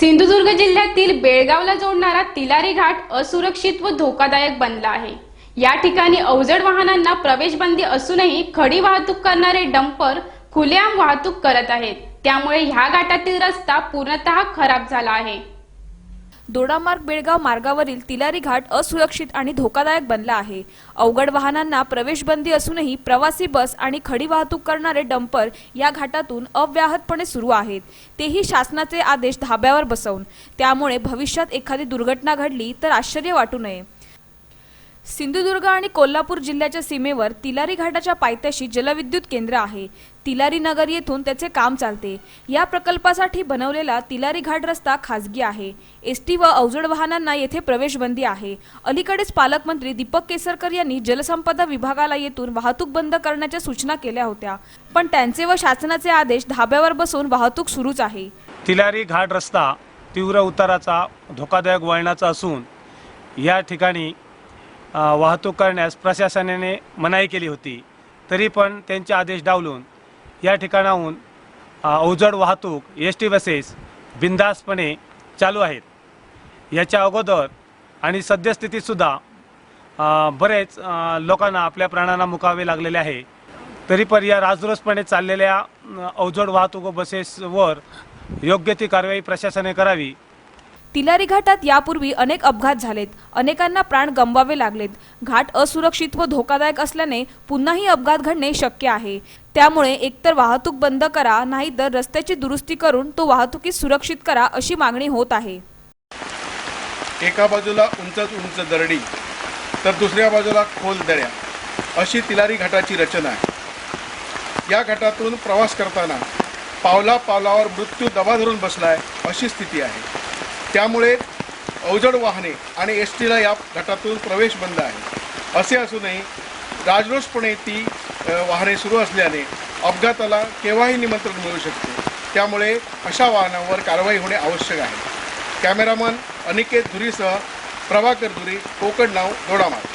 सिंधुदुर्ग जिल्ह्यातील बेळगावला जोडणारा तिलारी घाट असुरक्षित व धोकादायक बनला आहे. या ठिकाणी अवजड वाहनांना प्रवेशबंदी असूनही खडी वाहतूक करणारे डंपर खुलेआम वाहतूक करत आहेत. त्यामुळे ह्या घाटातील रस्ता पूर्णतः खराब झाला आहे. दोडामार्ग बेळगाव मार्गावरील तिलारी घाट असुरक्षित आणि धोकादायक बनला आहे. अवघड वाहनांना प्रवेशबंदी असूनही प्रवासी बस आणि खडी वाहतूक करणारे डंपर या घाटातून अव्याहतपणे सुरू आहेत. तेही शासनाचे आदेश धाब्यावर बसवून. त्यामुळे भविष्यात एखादी दुर्घटना घडली तर आश्चर्य वाटू नये. सिंधुदुर्ग आणि कोल्हापूर जिल्ह्याच्या सीमेवर तिलारी घाटाच्या पायथ्याशी जलविद्युत केंद्र आहे. तिलारी नगर येथून त्याचे काम चालते. या प्रकल्पासाठी बनवलेला तिलारी घाट रस्ता खासगी आहे. एस टी व अवजड वाहनांना येथे प्रवेशबंदी आहे. अलीकडेच पालकमंत्री दीपक केसरकर यांनी जलसंपदा विभागाला येथून वाहतूक बंद करण्याच्या सूचना केल्या होत्या. पण त्यांचे व शासनाचे आदेश धाब्यावर बसून वाहतूक सुरूच आहे. तिलारी घाट रस्ता तीव्र उताराचा धोकादायक वळणाचा असून या ठिकाणी वाहतूक करण्यास प्रशासनाने मनाई केली होती. तरी पण त्यांचे आदेश डावलून या ठिकाणाहून अवजड वाहतूक एस टी बसेस बिंदासपणे चालू आहेत. याच्या अगोदर आणि सद्यस्थितीतसुद्धा बरेच लोकांना आपल्या प्राणांना मुकावे लागलेले आहे. तरी पण या राजरोसपणे चाललेल्या अवजड वाहतूक बसेसवर योग्य ती कारवाई प्रशासनाने करावी तिलारी घाटात यापूर्वी अनेक अपघात झालेत. अनेकांना प्राण गमवावे लागलेत. घाट असुरक्षित व धोकादायक असल्याने पुन्हाही अपघात घडणे शक्य आहे. त्यामुळे एकतर वाहतूक बंद करा नाहीतर रस्त्याची दुरुस्ती करून तो वाहतुकीस सुरक्षित करा अशी मागणी होत आहे. एका बाजूला उंचच उंच दरडी तर दुसऱ्या बाजूला खोल दऱ्या अशी तिलारी घाटाची रचना आहे. या घाटातून प्रवास करताना पावला पावलावर मृत्यू दबा धरून बसला आहे अशी स्थिती आहे. त्यामुळे अवजड वाहने आणि एस टीला या गटातून प्रवेश बंद आहे. असे असूनही राजरोषपणे ती वाहने सुरू असल्याने अपघाताला केव्हाही निमंत्रण मिळू शकते. त्यामुळे अशा वाहनांवर कारवाई होणे आवश्यक आहे. कॅमेरामन अनिकेत धुरीसह प्रभाकर धुरी कोकण नाव दोडामार्ग